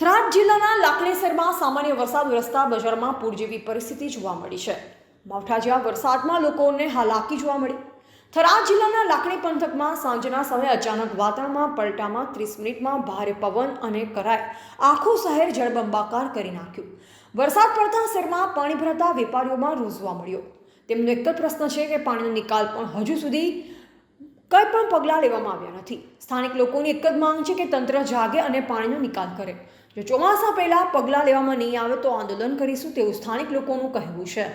થરાદ જિલ્લાના લાખણેસરમાં સામાન્ય વરસાદ વરસતા બજારમાં પૂર જેવી પરિસ્થિતિ જોવા મળી છે. માવઠા જેવા વરસાદમાં લોકોને હાલાકી જોવા મળી. થરાદ જિલ્લાના લાકડી પંથકમાં સાંજના સમયે અચાનક વાતાવરણમાં પલટામાં ત્રીસ મિનિટમાં ભારે પવન અને કરાય આખું શહેર જળબંબાકાર કરી નાખ્યું. વરસાદ પડતા શહેરમાં પાણી ભરાતા વેપારીઓમાં રૂઝવા મળ્યો. તેમનો એક જ પ્રશ્ન છે કે પાણીનો નિકાલ પણ હજુ સુધી કંઈ પણ પગલાં લેવામાં આવ્યા નથી. સ્થાનિક લોકોની એક જ માંગ છે કે તંત્ર જાગે અને પાણીનો નિકાલ કરે. જો ચોમાસા પહેલાં પગલાં લેવામાં નહીં આવે તો આંદોલન કરીશું તેવું સ્થાનિક લોકોનું કહેવું છે.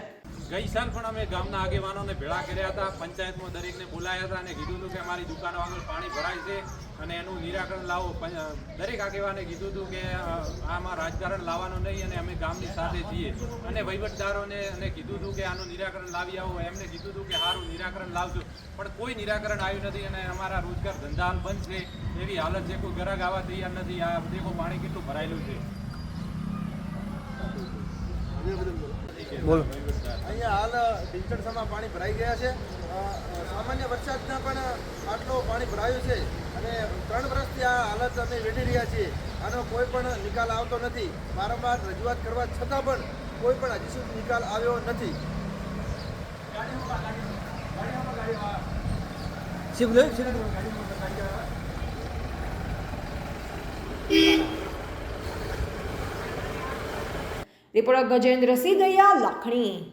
ગઈ સાલ પણ અમે ગામના આગેવાનોને ભેળા કર્યા હતા, પંચાયતમાં દરેકને બોલાયા હતા અને કીધું હતું કે અમારી દુકાનો આગળ પાણી ભરાય છે અને એનું નિરાકરણ લાવો. દરેક આગેવાને કીધું હતું કે આમાં રાજકારણ લાવવાનું નહીં અને અમે ગામની સાથે છીએ. અને વહીવટદારોને અને કીધું હતું કે આનું નિરાકરણ લાવી આવો. એમને કીધું હતું કે સારું નિરાકરણ લાવજો. પણ કોઈ નિરાકરણ આવ્યું નથી અને અમારા રોજગાર ધંધા હાલ બંધ છે. એવી હાલત છે. કોઈ ગ્રાહક આવવા તૈયાર નથી. આ દેખો પાણી કેટલું ભરાયેલું છે. બોલો. અહીંયા હાલ ડિસ્ટન્સમાં પાણી ભરાઈ ગયા છે. સામાન્ય વરસાદના પણ આટલો પાણી ભરાયું છે અને ત્રણ વર્ષથી આ હાલત અમે વેઠી રહ્યા છીએ. આનો કોઈ પણ નિકાલ આવતો નથી. વારંવાર રજૂઆત કરવા છતાં પણ કોઈ પણ હજી સુધી નિકાલ આવ્યો નથી. રિપોર્ટર ગજેન્દ્રસિંહ દયા લાખણી.